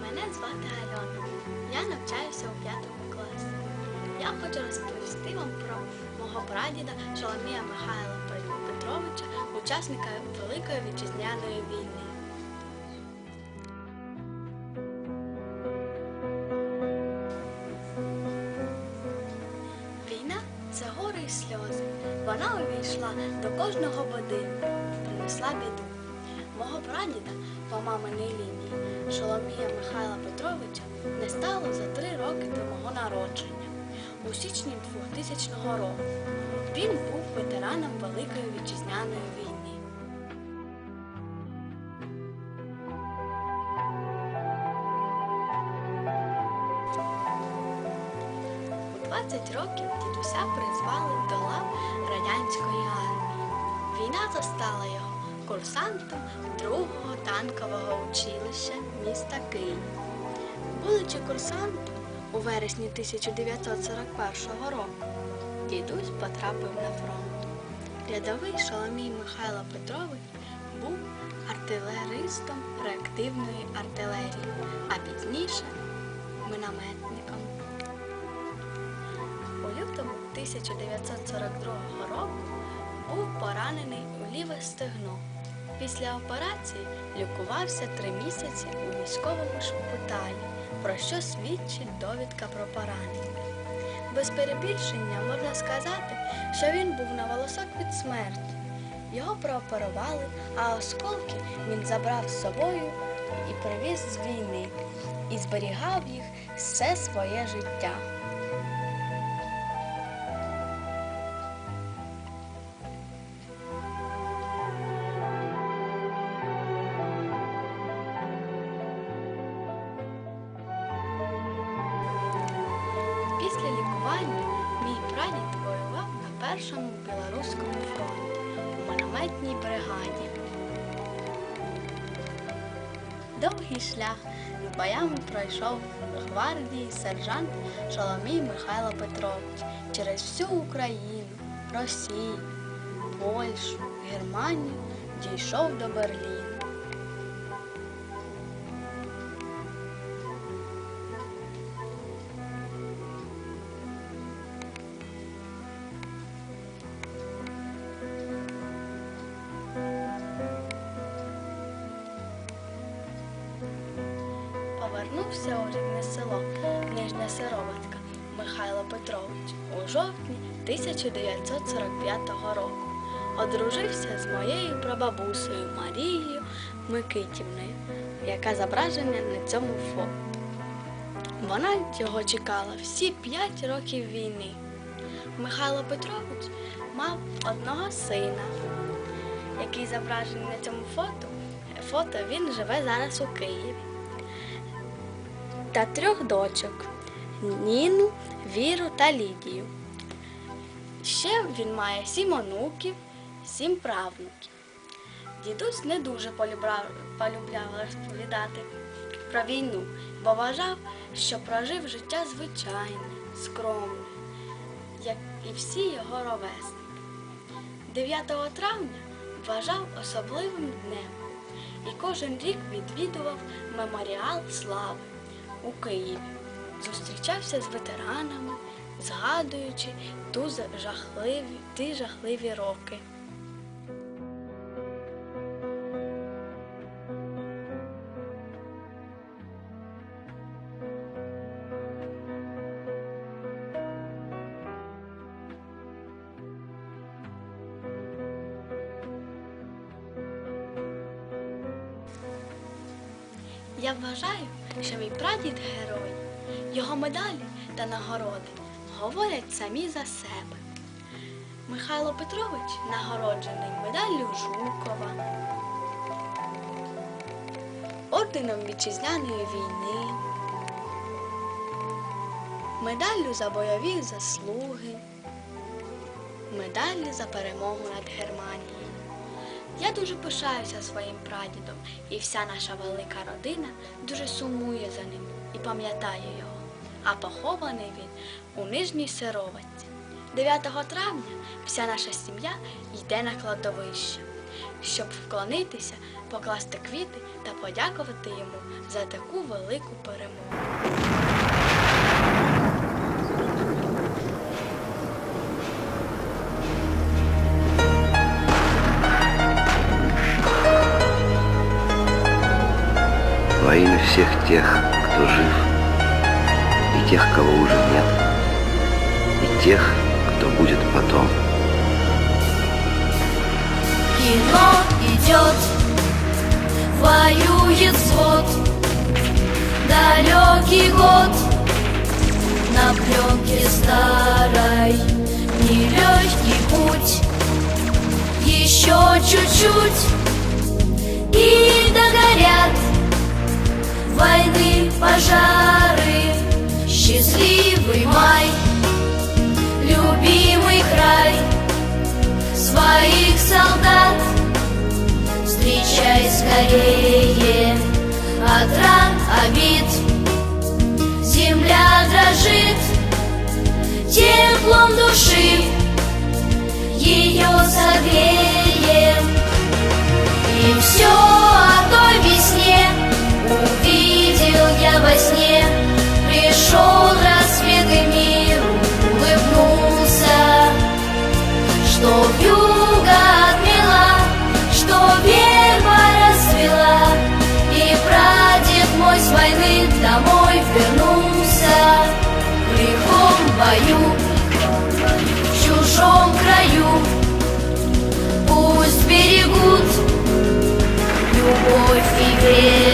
Мене звати Альона. Я навчаюся у п'ятому класі. Я хочу розповісти вам про мого прадіда Шоломія Михайла Петровича, учасника Великої вітчизняної війни. Це сльози. Вона увійшла до кожного будинку, принесла біду. Мого прадіда по маминій лінії Шоломія Михайла Петровича не стало за три роки до мого народження у січні 2000 року. Він був ветераном Великої вітчизняної війни. 20 років дідуся призвали до лав радянської армії. Війна застала його курсантом другого танкового училища міста Київ. Будучи курсантом у вересні 1941 року, дідусь потрапив на фронт. Рядовий Шоломій Михайло Петрович був артилеристом реактивної артилерії, а пізніше мінометником. 1942 року був поранений у ліве стегно. Після операції лікувався три місяці у військовому шпиталі, про що свідчить довідка про поранення. Без перебільшення можна сказати, що він був на волосок від смерті. Його прооперували, а осколки він забрав з собою і привіз з війни і зберігав їх все своє життя. Бригаді. Довгий шлях з боями пройшов в гвардії сержант Шоломій Михайло Петрович через всю Україну, Росію, Польщу, Германію дійшов до Берліну. Повернувся у рідне село Нижня Сироватка Михайло Петрович у жовтні 1945 року. Одружився з моєю прабабусею Марією Микитівною, яка зображена на цьому фото. Вона його чекала всі п'ять років війни. Михайло Петрович мав одного сина, який зображений на цьому фото. Фото він живе зараз у Києві та трьох дочок Ніну, Віру та Лідію. Ще він має сім онуків, сім правнуків. Дідусь не дуже полюбляв, розповідати про війну, бо вважав, що прожив життя звичайне, скромне, як і всі його ровесники. 9 травня вважав особливим днем і кожен рік відвідував меморіал слави у Києві. Зустрічався з ветеранами, згадуючи ту жахливі, ті жахливі роки. Я вважаю, що мій прадід герой. Його медалі та нагороди говорять самі за себе. Михайло Петрович нагороджений медаллю Жукова, орденом вітчизняної війни, медаллю за бойові заслуги, медаллю за перемогу над Германією. Я дуже пишаюся своїм прадідом, і вся наша велика родина дуже сумує за ним і пам'ятає його. А похований він у Нижній Сироватці. 9 травня вся наша сім'я йде на кладовище, щоб вклонитися, покласти квіти та подякувати йому за таку велику перемогу. Во имя всех тех, кто жив, и тех, кого уже нет, и тех, кто будет потом. Кино идет, воюет взвод, далекий год на пленке старой, нелегкий путь, еще чуть-чуть и догорят пожары, счастливый май, любимый край своих солдат. Встречай скорее от ран обид. Земля дрожит теплом души Ее согреем Yeah.